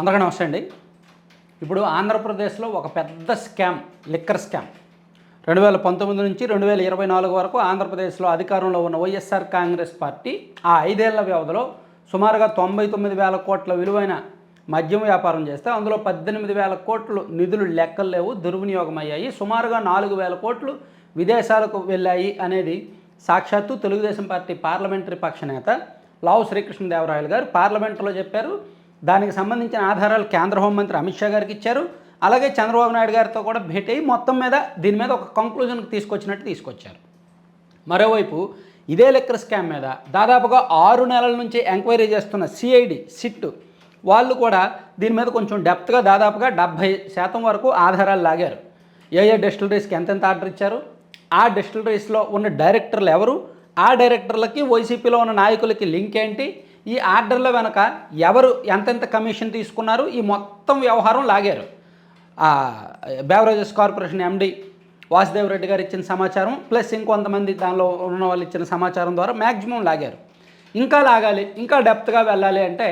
అందరికీ నమస్తే అండి. ఇప్పుడు ఆంధ్రప్రదేశ్లో ఒక పెద్ద స్కామ్ లిక్కర్ స్కామ్. రెండు వేల పంతొమ్మిది నుంచి రెండు వేల ఇరవై నాలుగు వరకు ఆంధ్రప్రదేశ్లో అధికారంలో ఉన్న వైఎస్ఆర్ కాంగ్రెస్ పార్టీ ఆ ఐదేళ్ళ వ్యవధిలో సుమారుగా తొంభై తొమ్మిది వేల కోట్ల విలువైన మద్యం వ్యాపారం చేస్తే అందులో పద్దెనిమిది వేల కోట్లు నిధులు లెక్కలు లేవు దుర్వినియోగం అయ్యాయి సుమారుగా నాలుగు వేల కోట్లు విదేశాలకు వెళ్ళాయి అనేది సాక్షాత్తు తెలుగుదేశం పార్టీ పార్లమెంటరీ పక్ష నేత లావు శ్రీకృష్ణదేవరాయలు గారు పార్లమెంట్లో చెప్పారు. దానికి సంబంధించిన ఆధారాలు కేంద్ర హోంమంత్రి అమిత్ షా గారికి ఇచ్చారు. అలాగే చంద్రబాబు నాయుడు గారితో కూడా భేటీ అయ్యి మొత్తం మీద దీని మీద ఒక కంక్లూజన్కి తీసుకొచ్చినట్టు తీసుకొచ్చారు. మరోవైపు ఇదే లెక్కర్ స్కామ్ మీద దాదాపుగా ఆరు నెలల నుంచి ఎంక్వైరీ చేస్తున్న సిఐడి సిట్ వాళ్ళు కూడా దీని మీద కొంచెం డెప్త్గా దాదాపుగా డెబ్భై శాతం వరకు ఆధారాలు లాగారు. ఏ ఏ డెస్టిలరీస్కి ఎంతెంత ఆర్డర్ ఇచ్చారు? ఆ డెస్టిలరీస్లో ఉన్న డైరెక్టర్లు ఎవరు? ఆ డైరెక్టర్లకి వైసీపీలో ఉన్న నాయకులకి లింక్ ఏంటి? ఈ ఆర్డర్ల వెనక ఎవరు ఎంతెంత కమిషన్ తీసుకున్నారు ఈ మొత్తం వ్యవహారం లాగారు. Beverages corporation MD Vasudev Reddy garu ఇచ్చిన సమాచారం ప్లస్ ఇంకొంతమంది దానిలో ఉన్న వాళ్ళు ఇచ్చిన సమాచారం ద్వారా మ్యాక్సిమం లాగారు. ఇంకా లాగాలి ఇంకా డెప్త్గా వెళ్ళాలి అంటే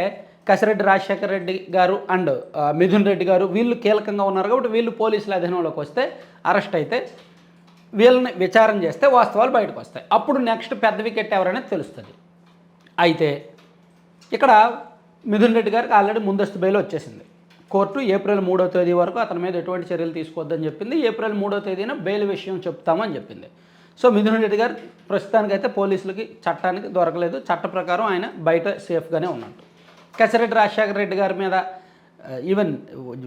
కసిరెడ్డి రాజశేఖర రెడ్డి గారు అండ్ మిథున్ రెడ్డి గారు వీళ్ళు కీలకంగా ఉన్నారు కాబట్టి వీళ్ళు పోలీసుల అధీనంలోకి వస్తే అరెస్ట్ అయితే వీళ్ళని విచారం చేస్తే వాస్తవాలు బయటకు వస్తాయి. అప్పుడు నెక్స్ట్ పెద్ద వికెట్ ఎవరనేది తెలుస్తుంది. అయితే ఇక్కడ మిథున్ రెడ్డి గారికి ఆల్రెడీ ముందస్తు బెయిల్ వచ్చేసింది. కోర్టు ఏప్రిల్ మూడో తేదీ వరకు అతని మీద ఎటువంటి చర్యలు తీసుకోవద్దని చెప్పింది. ఏప్రిల్ మూడో తేదీన బెయిల్ విషయం చెప్తామని చెప్పింది. సో మిథున్ రెడ్డి గారు ప్రస్తుతానికైతే పోలీసులకి చట్టానికి దొరకలేదు. చట్ట ప్రకారం ఆయన బయట సేఫ్గానే ఉన్నాడు. కసిరెడ్డి రాజశేఖర రెడ్డి గారి మీద uh, ఈవెన్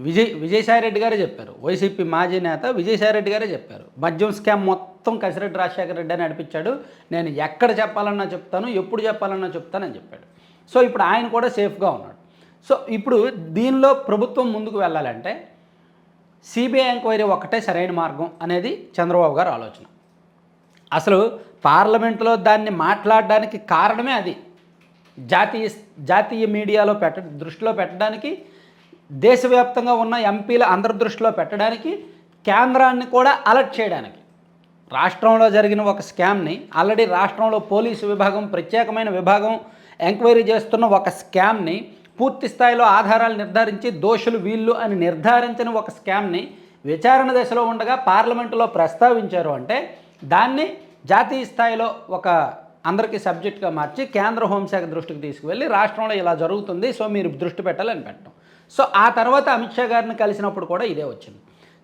విజయ్ విజయసాయి రెడ్డి గారే చెప్పారు. వైసీపీ మాజీ నేత విజయసాయి రెడ్డి గారే చెప్పారు. మద్యం స్కామ్ మొత్తం కసిరెడ్డి రాజశేఖర రెడ్డి అని నడిపించాడు. నేను ఎక్కడ చెప్పాలన్నా చెప్తాను ఎప్పుడు చెప్పాలన్నా చెప్తానని చెప్పాడు. సో ఇప్పుడు ఆయన కూడా సేఫ్గా ఉన్నాడు. సో ఇప్పుడు దీనిలో ప్రభుత్వం ముందుకు వెళ్ళాలంటే సిబిఐ ఎంక్వైరీ ఒక్కటే సరైన మార్గం అనేది చంద్రబాబు గారు ఆలోచన. అసలు పార్లమెంట్లో దాన్ని మాట్లాడడానికి కారణమే అది. జాతీయ జాతీయ మీడియాలో పెట్ట దృష్టిలో పెట్టడానికి దేశవ్యాప్తంగా ఉన్న ఎంపీల అందరి దృష్టిలో పెట్టడానికి కేంద్రాన్ని కూడా అలర్ట్ చేయడానికి. రాష్ట్రంలో జరిగిన ఒక స్కామ్ని ఆల్రెడీ రాష్ట్రంలో పోలీసు విభాగం ప్రత్యేకమైన విభాగం ఎంక్వైరీ చేస్తున్న ఒక స్కామ్ని పూర్తి స్థాయిలో ఆధారాలు నిర్ధారించి దోషులు వీళ్ళు అని నిర్ధారించిన ఒక స్కామ్ని విచారణ దశలో ఉండగా పార్లమెంటులో ప్రస్తావించారు అంటే దాన్ని జాతీయ స్థాయిలో ఒక అందరికీ సబ్జెక్ట్గా మార్చి కేంద్ర హోంశాఖ దృష్టికి తీసుకువెళ్ళి రాష్ట్రంలో ఇలా జరుగుతుంది సో మీరు దృష్టి పెట్టాలని పెట్టడం. సో ఆ తర్వాత అమిత్ షా గారిని కలిసినప్పుడు కూడా ఇదే వచ్చింది.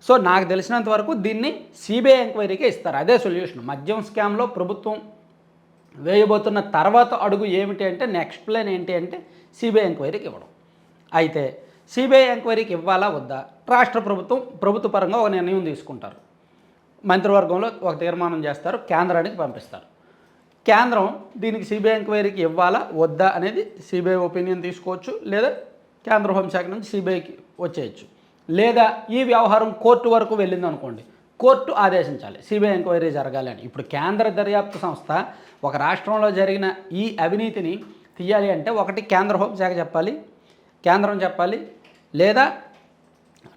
సో నాకు తెలిసినంత వరకు దీన్ని సిబిఐ ఎంక్వైరీకే ఇస్తారు. అదే సొల్యూషన్. మద్యం స్కామ్లో ప్రభుత్వం వేయబోతున్న తర్వాత అడుగు ఏమిటి అంటే నెక్స్ట్ ప్లాన్ ఏంటి అంటే సిబిఐ ఎంక్వైరీకి ఇవ్వడం. అయితే సిబిఐ ఎంక్వైరీకి ఇవ్వాలా వద్దా? రాష్ట్ర ప్రభుత్వం ప్రభుత్వ పరంగా ఒక నిర్ణయం తీసుకుంటారు. మంత్రివర్గంలో ఒక తీర్మానం చేస్తారు కేంద్రానికి పంపిస్తారు. కేంద్రం దీనికి సిబిఐ ఎంక్వైరీకి ఇవ్వాలా వద్దా అనేది సిబిఐ ఒపీనియన్ తీసుకోవచ్చు లేదా కేంద్ర హోంశాఖ నుంచి సిబిఐకి వచ్చేయచ్చు. లేదా ఈ వ్యవహారం కోర్టు వరకు వెళ్ళింది అనుకోండి కోర్టు ఆదేశించాలి. సిబిఐ ఎంక్వైరీ జరగాలి అని. ఇప్పుడు కేంద్ర దర్యాప్తు సంస్థ ఒక రాష్ట్రంలో జరిగిన ఈ అవినీతిని తీయాలి అంటే ఒకటి కేంద్ర హోంశాఖ చెప్పాలి కేంద్రం చెప్పాలి లేదా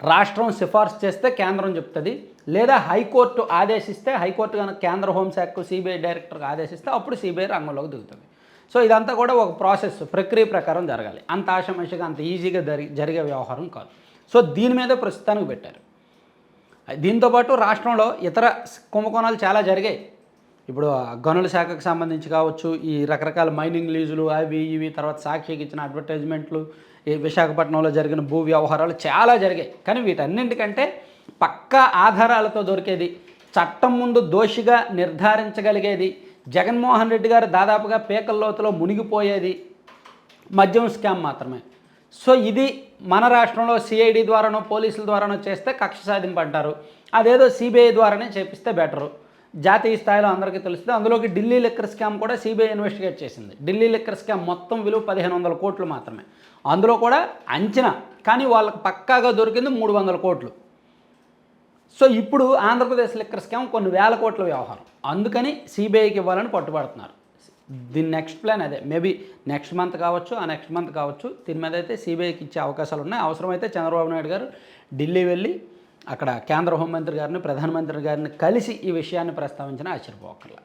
రాష్ట్రం సిఫార్సు చేస్తే కేంద్రం చెప్తుంది లేదా హైకోర్టు ఆదేశిస్తే హైకోర్టు కనుక కేంద్ర హోంశాఖకు సిబిఐ డైరెక్టర్కి ఆదేశిస్తే అప్పుడు సిబిఐ రంగంలోకి దిగుతుంది. సో ఇదంతా కూడా ఒక ప్రాసెస్ ప్రక్రియ ప్రకారం జరగాలి. అంత ఆశమనిషిగా అంత ఈజీగా జరిగే వ్యవహారం కాదు. సో దీని మీద ప్రస్తుతానికి పెట్టారు. దీంతోపాటు రాష్ట్రంలో ఇతర కుంభకోణాలు చాలా జరిగాయి. ఇప్పుడు గనుల శాఖకు సంబంధించి కావచ్చు ఈ రకరకాల మైనింగ్ లీజులు అవి ఇవి తర్వాత సాక్షికి ఇచ్చిన అడ్వర్టైజ్మెంట్లు ఈ విశాఖపట్నంలో జరిగిన భూ వ్యవహారాలు చాలా జరిగాయి. కానీ వీటన్నింటికంటే పక్కా ఆధారాలతో దొరికేది చట్టం ముందు దోషిగా నిర్ధారించగలిగేది జగన్మోహన్ రెడ్డి గారు దాదాపుగా పేకల్లోతులో మునిగిపోయేది మద్యం స్కామ్ మాత్రమే. సో ఇది మన రాష్ట్రంలో సిఐడి ద్వారానో పోలీసుల ద్వారానో చేస్తే కక్ష సాధింపు అదేదో సిబిఐ ద్వారానే చేపిస్తే బెటరు. జాతీయ స్థాయిలో అందరికీ తెలుస్తుంది. అందులోకి ఢిల్లీ లిక్కర్ స్కామ్ కూడా సిబిఐ ఇన్వెస్టిగేట్ చేసింది. ఢిల్లీ లిక్కర్ స్కామ్ మొత్తం విలువ పదిహేను వందల కోట్లు మాత్రమే. అందులో కూడా అంచనా. కానీ వాళ్ళకి పక్కాగా దొరికింది మూడు వందల కోట్లు. సో ఇప్పుడు ఆంధ్రప్రదేశ్ లిక్కర్ స్కామ్ కొన్ని వేల కోట్ల వ్యవహారం. అందుకని సిబిఐకి ఇవ్వాలని పట్టుబడుతున్నారు. దీని నెక్స్ట్ ప్లాన్ అదే. మేబీ నెక్స్ట్ మంత్ కావచ్చు ఆ నెక్స్ట్ మంత్ కావచ్చు దీని మీద అయితే సిబిఐకి ఇచ్చే అవకాశాలు ఉన్నాయి. అవసరమైతే చంద్రబాబు నాయుడు గారు ఢిల్లీ వెళ్ళి అక్కడ కేంద్ర హోంమంత్రి గారిని ప్రధానమంత్రి గారిని కలిసి ఈ విషయాన్ని ప్రస్తావించిన ఆశ్చర్యపోకర్లా.